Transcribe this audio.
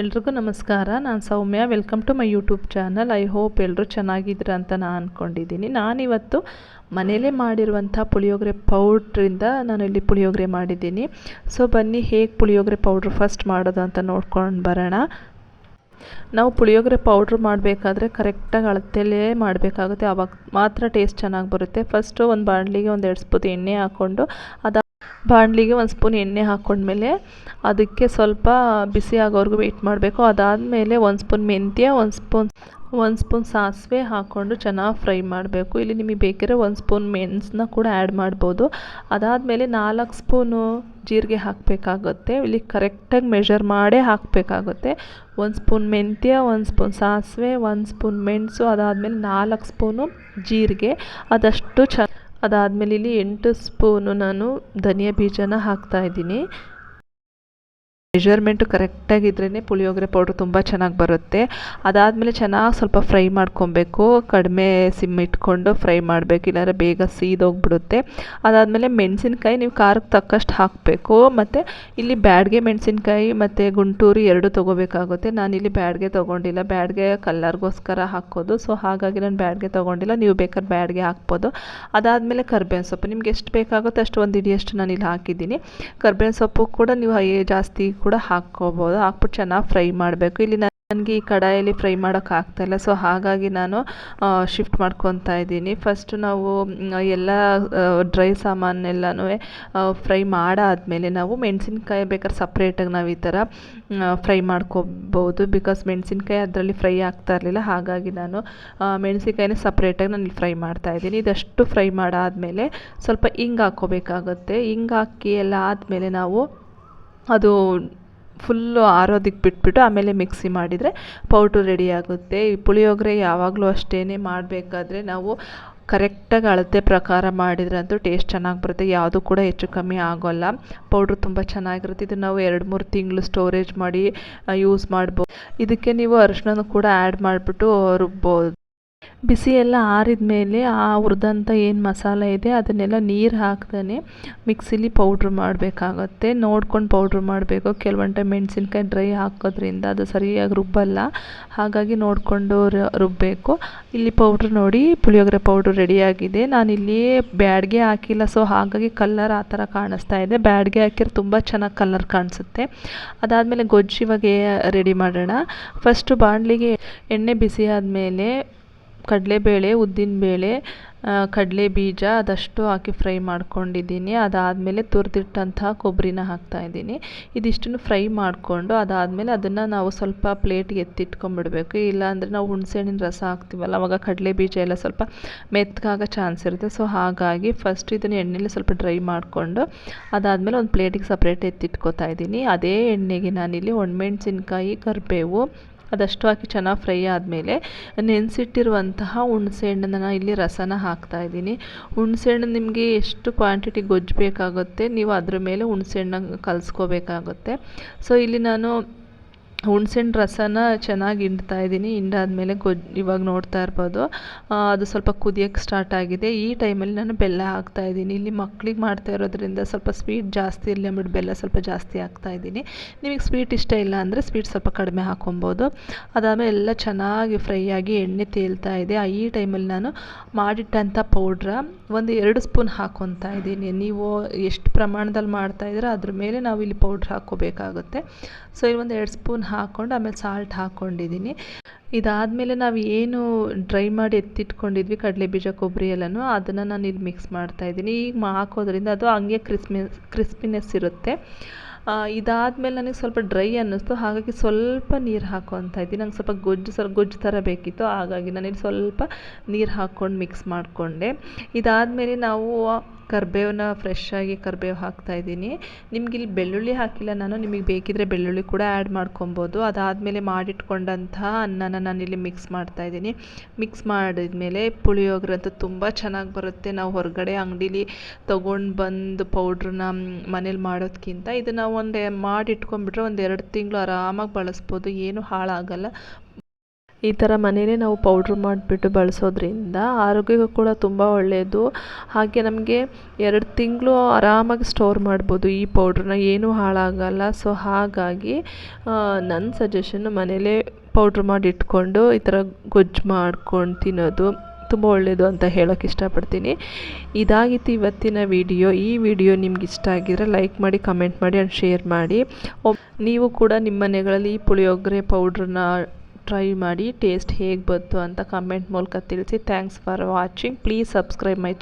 ಎಲ್ರಿಗೂ ನಮಸ್ಕಾರ. ನಾನು Soumya. Welcome to my YouTube channel I hope ಎಲ್ಲರೂ ಚೆನ್ನಾಗಿದ್ದೀರ ಅಂತ ನಾನು ಅಂದ್ಕೊಂಡಿದ್ದೀನಿ ನಾನಿವತ್ತು ಮನೆಯಲ್ಲೇ ಮಾಡಿರುವಂಥ ಪುಳಿಯೋಗರೆ ಪೌಡ್ರಿಂದ ನಾನು ಇಲ್ಲಿ ಪುಳಿಯೋಗರೆ ಮಾಡಿದ್ದೀನಿ. ಸೊ ಬನ್ನಿ ಹೇಗೆ ಪುಳಿಯೋಗರೆ ಪೌಡ್ರ್ ಫಸ್ಟ್ ಮಾಡೋದು ಅಂತ ನೋಡ್ಕೊಂಡು ಬರೋಣ. ನಾವು ಪುಳಿಯೋಗರೆ ಪೌಡ್ರ್ ಮಾಡಬೇಕಾದ್ರೆ ಕರೆಕ್ಟಾಗಿ ಅಳತೆಯಲ್ಲೇ ಮಾಡಬೇಕಾಗುತ್ತೆ. ಆವಾಗ ಮಾತ್ರ ಟೇಸ್ಟ್ ಚೆನ್ನಾಗಿ ಬರುತ್ತೆ. ಫಸ್ಟು ಒಂದು ಬಾಣಲಿಗೆ ಒಂದು ಎರಡು ಸ್ಪೂನ್ ಎಣ್ಣೆ ಹಾಕ್ಕೊಂಡು ಅದು ಬಾಣಲಿಗೆ ಒಂದು ಸ್ಪೂನ್ ಎಣ್ಣೆ ಹಾಕ್ಕೊಂಡ್ಮೇಲೆ ಅದಕ್ಕೆ ಸ್ವಲ್ಪ ಬಿಸಿ ಆಗೋವರೆಗೂ ವೆಯ್ಟ್ ಮಾಡಬೇಕು. ಅದಾದಮೇಲೆ ಒಂದು ಸ್ಪೂನ್ ಮೆಂತ್ಯ, ಒಂದು ಸ್ಪೂನ್ ಒಂದು ಸ್ಪೂನ್ ಸಾಸಿವೆ ಹಾಕ್ಕೊಂಡು ಚೆನ್ನಾಗಿ ಫ್ರೈ ಮಾಡಬೇಕು. ಇಲ್ಲಿ ನಿಮಗೆ ಬೇಕಿದ್ರೆ ಒಂದು ಸ್ಪೂನ್ ಮೆಣಸನ್ನ ಕೂಡ ಆ್ಯಡ್ ಮಾಡ್ಬೋದು. ಅದಾದಮೇಲೆ ನಾಲ್ಕು ಸ್ಪೂನು ಜೀರಿಗೆ ಹಾಕಬೇಕಾಗುತ್ತೆ. ಇಲ್ಲಿ ಕರೆಕ್ಟಾಗಿ ಮೆಷರ್ ಮಾಡೇ ಹಾಕಬೇಕಾಗುತ್ತೆ. ಒಂದು ಸ್ಪೂನ್ ಮೆಂತ್ಯ, ಒಂದು ಸ್ಪೂನ್ ಸಾಸಿವೆ, ಒಂದು ಸ್ಪೂನ್ ಮೆಣಸು, ಅದಾದಮೇಲೆ ನಾಲ್ಕು ಸ್ಪೂನು ಜೀರಿಗೆ. ಅದಷ್ಟು ಚ ಅದಾದಮೇಲೆ ಇಲ್ಲಿ ಎಂಟು ಸ್ಪೂನು ನಾನು ಧನಿಯಾ ಬೀಜನ ಹಾಕ್ತಾಯಿದ್ದೀನಿ ಮೆಷರ್ಮೆಂಟು ಕರೆಕ್ಟಾಗಿದ್ರೇ ಪುಳಿಯೋಗರೆ ಪೌಡ್ರ್ ತುಂಬ ಚೆನ್ನಾಗಿ ಬರುತ್ತೆ. ಅದಾದಮೇಲೆ ಚೆನ್ನಾಗಿ ಸ್ವಲ್ಪ ಫ್ರೈ ಮಾಡ್ಕೊಬೇಕು. ಕಡಿಮೆ ಸಿಮ್ ಇಟ್ಕೊಂಡು ಫ್ರೈ ಮಾಡಬೇಕು. ಇಲ್ಲಾಂದರೆ ಬೇಗ ಸೀದೋಗ್ಬಿಡುತ್ತೆ. ಅದಾದಮೇಲೆ ಮೆಣಸಿನ್ಕಾಯಿ ನೀವು ಖಾರಕ್ಕೆ ತಕ್ಕಷ್ಟು ಹಾಕಬೇಕು. ಮತ್ತು ಇಲ್ಲಿ ಬ್ಯಾಡ್ಗೆ ಮೆಣಸಿನ್ಕಾಯಿ ಮತ್ತು ಗುಂಟೂರು ಎರಡು ತೊಗೋಬೇಕಾಗುತ್ತೆ. ನಾನಿಲ್ಲಿ ಬ್ಯಾಡ್ಗೆ ತೊಗೊಂಡಿಲ್ಲ. ಬ್ಯಾಡ್ಗೆ ಕಲ್ಲರ್ಗೋಸ್ಕರ ಹಾಕೋದು. ಸೊ ಹಾಗಾಗಿ ನಾನು ಬ್ಯಾಡ್ಗೆ ತೊಗೊಂಡಿಲ್ಲ. ನೀವು ಬೇಕಾದ್ರೆ ಬ್ಯಾಡ್ಗೆ ಹಾಕ್ಬೋದು. ಅದಾದಮೇಲೆ ಕರ್ಬೇವಿನ ಸೊಪ್ಪು. ನಿಮ್ಗೆ ಎಷ್ಟು ಬೇಕಾಗುತ್ತೆ ಅಷ್ಟು ಒಂದು ನಾನು ಇಲ್ಲಿ ಹಾಕಿದ್ದೀನಿ. ಕರ್ಬೇವಿನ ಸೊಪ್ಪು ಕೂಡ ನೀವು ಜಾಸ್ತಿ ಕೂಡ ಹಾಕ್ಕೋಬೋದು. ಹಾಕ್ಬಿಟ್ಟು ಚೆನ್ನಾಗಿ ಫ್ರೈ ಮಾಡಬೇಕು. ಇಲ್ಲಿ ನನಗೆ ಈ ಕಡಾಯಲ್ಲಿ ಫ್ರೈ ಮಾಡೋಕ್ಕಾಗ್ತಾಯಿಲ್ಲ ಸೊ, ಹಾಗಾಗಿ ನಾನು ಶಿಫ್ಟ್ ಮಾಡ್ಕೊತಾ ಇದ್ದೀನಿ. ಫಸ್ಟು ನಾವು ಎಲ್ಲ ಡ್ರೈ ಸಾಮಾನೆಲ್ಲನೂ ಫ್ರೈ ಮಾಡಾದಮೇಲೆ ನಾವು ಮೆಣಸಿನ್ಕಾಯಿ ಬೇಕಾದ್ರೆ ಸಪ್ರೇಟಾಗಿ ನಾವು ಈ ಥರ ಫ್ರೈ ಮಾಡ್ಕೋಬೋದು. ಬಿಕಾಸ್ ಮೆಣಸಿನ್ಕಾಯಿ ಅದರಲ್ಲಿ ಫ್ರೈ ಆಗ್ತಾ ಇರಲಿಲ್ಲ. ಹಾಗಾಗಿ ನಾನು ಮೆಣಸಿನ್ಕಾಯಿನ ಸಪ್ರೇಟಾಗಿ ನಾನು ಫ್ರೈ ಮಾಡ್ತಾ ಇದ್ದೀನಿ. ಇದಷ್ಟು ಫ್ರೈ ಮಾಡಾದಮೇಲೆ ಸ್ವಲ್ಪ ಹಿಂಗೆ ಹಾಕ್ಕೋಬೇಕಾಗುತ್ತೆ. ಹಿಂಗೆ ಹಾಕಿ ಎಲ್ಲ ಆದಮೇಲೆ ನಾವು ಅದು ಫುಲ್ಲು ಆರೋದಕ್ಕೆ ಬಿಟ್ಬಿಟ್ಟು ಆಮೇಲೆ ಮಿಕ್ಸಿ ಮಾಡಿದರೆ ಪೌಡ್ರು ರೆಡಿ ಆಗುತ್ತೆ. ಈ ಪುಳಿಯೋಗರೆ ಯಾವಾಗಲೂ ಅಷ್ಟೇ ಮಾಡಬೇಕಾದ್ರೆ ನಾವು ಕರೆಕ್ಟಾಗಿ ಅಳತೆ ಪ್ರಕಾರ ಮಾಡಿದ್ರಂತೂ ಟೇಸ್ಟ್ ಚೆನ್ನಾಗಿ ಬರುತ್ತೆ. ಯಾವುದು ಕೂಡ ಹೆಚ್ಚು ಕಮ್ಮಿ ಆಗೋಲ್ಲ. ಪೌಡ್ರು ತುಂಬ ಚೆನ್ನಾಗಿರುತ್ತೆ. ಇದು ನಾವು ಎರಡು ಮೂರು ತಿಂಗಳು ಸ್ಟೋರೇಜ್ ಮಾಡಿ ಯೂಸ್ ಮಾಡ್ಬೋದು ಇದಕ್ಕೆ ನೀವು ಅರಿಶಿನ ಕೂಡ ಆ್ಯಡ್ ಮಾಡಿಬಿಟ್ಟು ರುಬ್ಬೋದು. ಬಿಸಿ ಎಲ್ಲ ಆರಿದ ಮೇಲೆ ಆ ಹುರಿದಂಥ ಏನು ಮಸಾಲೆ ಇದೆ, ಅದನ್ನೆಲ್ಲ ನೀರು ಹಾಕ್ದೇ ಮಿಕ್ಸಿಲಿ ಪೌಡ್ರ್ ಮಾಡಬೇಕಾಗತ್ತೆ. ನೋಡ್ಕೊಂಡು ಪೌಡ್ರ್ ಮಾಡಬೇಕು. ಕೆಲವೊಂದು ಟೈಮ್ ಮೆಣಸಿನ್ಕಾಯಿ ಡ್ರೈ ಹಾಕೋದ್ರಿಂದ ಅದು ಸರಿಯಾಗಿ ರುಬ್ಬಲ್ಲ. ಹಾಗಾಗಿ ನೋಡಿಕೊಂಡು ರುಬ್ಬಬೇಕು ಇಲ್ಲಿ ಪೌಡ್ರ್ ನೋಡಿ, ಪುಳಿಯೋಗರೆ ಪೌಡ್ರ್ ರೆಡಿಯಾಗಿದೆ. ನಾನಿಲ್ಲಿ ಬ್ಯಾಡ್ಗೆ ಹಾಕಿಲ್ಲ. ಸೊ, ಹಾಗಾಗಿ ಕಲ್ಲರ್ ಆ ಥರ ಕಾಣಿಸ್ತಾ ಇದೆ. ಬ್ಯಾಡ್ಗೆ ಹಾಕಿದ್ರೆ ತುಂಬ ಚೆನ್ನಾಗಿ ಕಲ್ಲರ್ ಕಾಣಿಸುತ್ತೆ. ಅದಾದಮೇಲೆ ಗೊಜ್ಜು ಇವಾಗ ರೆಡಿ ಮಾಡೋಣ. ಫಸ್ಟು ಬಾಣಲಿಗೆ ಎಣ್ಣೆ ಬಿಸಿ ಆದಮೇಲೆ ಕಡಲೆಬೇಳೆ, ಉದ್ದಿನಬೇಳೆ ಕಡಲೆ ಬೀಜ ಅದಷ್ಟು ಹಾಕಿ ಫ್ರೈ ಮಾಡ್ಕೊಂಡಿದ್ದೀನಿ. ಅದಾದಮೇಲೆ ತುರಿದಿಟ್ಟಂತಹ ಕೊಬ್ಬರಿನ ಹಾಕ್ತಾಯಿದ್ದೀನಿ ಇದಿಷ್ಟನ್ನು ಫ್ರೈ ಮಾಡಿಕೊಂಡು ಅದಾದಮೇಲೆ ಅದನ್ನು ನಾವು ಸ್ವಲ್ಪ ಪ್ಲೇಟ್ಗೆ ಎತ್ತಿಟ್ಕೊಂಡ್ಬಿಡ್ಬೇಕು ಇಲ್ಲಾಂದರೆ ನಾವು ಹುಣಸೆಹಣ್ಣಿನ ರಸ ಹಾಕ್ತೀವಲ್ಲ, ಅವಾಗ ಕಡಲೆ ಬೀಜ ಎಲ್ಲ ಸ್ವಲ್ಪ ಮೆತ್ತಗಾಗೋ ಚಾನ್ಸ್ ಇರುತ್ತೆ. ಸೊ, ಹಾಗಾಗಿ ಫಸ್ಟ್ ಇದನ್ನು ಎಣ್ಣೆಲಿ ಸ್ವಲ್ಪ ಡ್ರೈ ಮಾಡಿಕೊಂಡು ಅದಾದಮೇಲೆ ಒಂದು ಪ್ಲೇಟಿಗೆ ಸಪ್ರೇಟ್ ಎತ್ತಿಟ್ಕೋತಾ ಇದ್ದೀನಿ. ಅದೇ ಎಣ್ಣೆಗೆ ನಾನಿಲ್ಲಿ ಒಣಮೆಣ್ಸಿನ್ಕಾಯಿ, ಕರಿಬೇವು ಅದಷ್ಟು ಹಾಕಿ ಚೆನ್ನಾಗಿ ಫ್ರೈ ಆದಮೇಲೆ ನೆನೆಸಿಟ್ಟಿರುವಂತಹ ಹುಣಸೆಹಣ್ಣನ್ನು ಇಲ್ಲಿ ರಸನ ಹಾಕ್ತಾಯಿದ್ದೀನಿ ಹುಣಸೆಹಣ್ಣು ನಿಮಗೆ ಎಷ್ಟು ಕ್ವಾಂಟಿಟಿ ಗೊಜ್ಜು ಬೇಕಾಗುತ್ತೆ, ನೀವು ಅದ್ರ ಮೇಲೆ ಹುಣಸೆಹಣ್ಣು ಕಲಿಸ್ಕೋಬೇಕಾಗುತ್ತೆ. ಸೊ ಇಲ್ಲಿ ನಾನು ಹುಣ್ಸೆಹಣ್ಣು ರಸನ ಚೆನ್ನಾಗಿ ಹಿಂಡ್ತಾ ಇದ್ದೀನಿ. ಹಿಂಡಾದ್ಮೇಲೆ ಗೊಜ್ಜು ಇವಾಗ ನೋಡ್ತಾ ಇರ್ಬೋದು. ಅದು ಸ್ವಲ್ಪ ಕುದಿಯೋಕ್ಕೆ ಸ್ಟಾರ್ಟ್ ಆಗಿದೆ. ಈ ಟೈಮಲ್ಲಿ ನಾನು ಬೆಲ್ಲ ಹಾಕ್ತಾ ಇದ್ದೀನಿ. ಇಲ್ಲಿ ಮಕ್ಳಿಗೆ ಮಾಡ್ತಾ ಇರೋದ್ರಿಂದ ಸ್ವಲ್ಪ ಸ್ವೀಟ್ ಜಾಸ್ತಿ ಇರಲಿ ಅಂದ್ಬಿಟ್ಟು ಬೆಲ್ಲ ಸ್ವಲ್ಪ ಜಾಸ್ತಿ ಹಾಕ್ತಾ ಇದ್ದೀನಿ. ನಿಮಗೆ ಸ್ವೀಟ್ ಇಷ್ಟ ಇಲ್ಲ ಅಂದರೆ ಸ್ವೀಟ್ ಸ್ವಲ್ಪ ಕಡಿಮೆ ಹಾಕೊಬೋದು. ಅದಾದಮೇಲೆ ಎಲ್ಲ ಚೆನ್ನಾಗಿ ಫ್ರೈ ಆಗಿ ಎಣ್ಣೆ ತೇಲ್ತಾ ಇದೆ. ಆ, ಈ ಟೈಮಲ್ಲಿ ನಾನು ಮಾಡಿಟ್ಟಂಥ ಪೌಡ್ರ ಒಂದು ಎರಡು ಸ್ಪೂನ್ ಹಾಕ್ಕೊತಾ ಇದ್ದೀನಿ. ನೀವು ಎಷ್ಟು ಪ್ರಮಾಣದಲ್ಲಿ ಮಾಡ್ತಾಯಿದ್ರೆ ಅದ್ರ ಮೇಲೆ ನಾವು ಇಲ್ಲಿ ಪೌಡ್ರ್ ಹಾಕ್ಕೋಬೇಕಾಗುತ್ತೆ. ಸೊ ಇಲ್ಲಿ ಒಂದು ಎರಡು ಸ್ಪೂನ್ ಹಾಕ್ಕೊಂಡು ಆಮೇಲೆ ಸಾಲ್ಟ್ ಹಾಕ್ಕೊಂಡಿದ್ದೀನಿ. ಇದಾದಮೇಲೆ ನಾವು ಏನು ಡ್ರೈ ಮಾಡಿ ಎತ್ತಿಟ್ಕೊಂಡಿದ್ವಿ ಕಡಲೆ ಬೀಜ ಕೊಬ್ಬರಿ ಎಲ್ಲನೂ, ಅದನ್ನು ನಾನು ಇಲ್ಲಿ ಮಿಕ್ಸ್ ಮಾಡ್ತಾಯಿದ್ದೀನಿ ಈಗ ಹಾಕೋದ್ರಿಂದ ಅದು ಹಂಗೆ ಕ್ರಿಸ್ಮಿ ಕ್ರಿಸ್ಪಿನೆಸ್ ಇರುತ್ತೆ. ಇದಾದಮೇಲೆ ನನಗೆ ಸ್ವಲ್ಪ ಡ್ರೈ ಅನ್ನಿಸ್ತು. ಹಾಗಾಗಿ ಸ್ವಲ್ಪ ನೀರು ಹಾಕ್ಕೊತಾ ಇದ್ದೀನಿ. ನಂಗೆ ಸ್ವಲ್ಪ ಗೊಜ್ಜು ಸ್ವಲ್ಪ ಗೊಜ್ಜು ಥರ ಬೇಕಿತ್ತು. ಹಾಗಾಗಿ ನಾನಿಲ್ಲಿ ಸ್ವಲ್ಪ ನೀರು ಹಾಕ್ಕೊಂಡು ಮಿಕ್ಸ್ ಮಾಡಿಕೊಂಡೆ. ಇದಾದಮೇಲೆ ನಾವು ಕರಿಬೇವನ್ನ ಫ್ರೆಶ್ ಆಗಿ ಕರಿಬೇವು ನಿಮ್ಗೆ ಇಲ್ಲಿ ಬೆಳ್ಳುಳ್ಳಿ ಹಾಕಿಲ್ಲ ನಾನು, ನಿಮಗೆ ಬೇಕಿದ್ದರೆ ಬೆಳ್ಳುಳ್ಳಿ ಕೂಡ ಆ್ಯಡ್ ಮಾಡ್ಕೊಬೋದು. ಅದಾದಮೇಲೆ ಮಾಡಿಟ್ಕೊಂಡಂತಹ ಅನ್ನನ ನಾನಿಲ್ಲಿ ಮಿಕ್ಸ್ ಮಾಡ್ತಾಯಿದ್ದೀನಿ ಮಿಕ್ಸ್ ಮಾಡಿದ್ಮೇಲೆ ಪುಳಿಯೋಗರೆ ಅಂತೂ ತುಂಬ ಚೆನ್ನಾಗಿ ಬರುತ್ತೆ. ನಾವು ಹೊರಗಡೆ ಅಂಗಡೀಲಿ ತೊಗೊಂಡು ಬಂದು ಪೌಡ್ರನ್ನ ಮನೇಲಿ ಮಾಡೋದಕ್ಕಿಂತ ಇದನ್ನು ಒಂದು ಮಾಡಿಟ್ಕೊಂಡ್ಬಿಟ್ರೆ ಒಂದು ಎರಡು ತಿಂಗಳು ಆರಾಮಾಗಿ ಬಳಸ್ಬೋದು. ಏನು ಹಾಳಾಗಲ್ಲ. ಈ ಥರ ಮನೇಲೇ ನಾವು ಪೌಡ್ರ್ ಮಾಡಿಬಿಟ್ಟು ಬಳಸೋದ್ರಿಂದ ಆರೋಗ್ಯಕ್ಕೂ ಕೂಡ ತುಂಬ ಒಳ್ಳೆಯದು. ಹಾಗೆ ನಮಗೆ ಎರಡು ತಿಂಗಳು ಆರಾಮಾಗಿ ಸ್ಟೋರ್ ಮಾಡ್ಬೋದು ಈ ಪೌಡ್ರನ್ನ, ಏನೂ ಹಾಳಾಗಲ್ಲ. ಸೊ, ಹಾಗಾಗಿ ನನ್ನ ಸಜೆಷನ್ನು ಮನೇಲೇ ಪೌಡ್ರ್ ಮಾಡಿ ಇಟ್ಕೊಂಡು ಈ ಥರ ಗೊಜ್ಜು ಮಾಡ್ಕೊಂಡು ತಿನ್ನೋದು ತುಂಬ ಒಳ್ಳೆಯದು ಅಂತ ಹೇಳೋಕ್ಕೆ ಇಷ್ಟಪಡ್ತೀನಿ. ಇದಾಗಿತ್ತು ಇವತ್ತಿನ ವಿಡಿಯೋ. ಈ ವಿಡಿಯೋ ನಿಮ್ಗೆ ಇಷ್ಟ ಆಗಿದ್ರೆ ಲೈಕ್ ಮಾಡಿ, ಕಮೆಂಟ್ ಮಾಡಿ, ಆ್ಯಂಡ್ ಶೇರ್ ಮಾಡಿ. ನೀವು ಕೂಡ ನಿಮ್ಮ ಮನೆಗಳಲ್ಲಿ ಈ ಪುಳಿಯೋಗರೆ ಪೌಡ್ರನ್ನ ಟ್ರೈ ಮಾಡಿ ಟೇಸ್ಟ್ ಹೇಗೆ ಬಂತು ಅಂತ ಕಮೆಂಟ್ ಮೂಲಕ ತಿಳಿಸಿ. Thanks for watching please subscribe my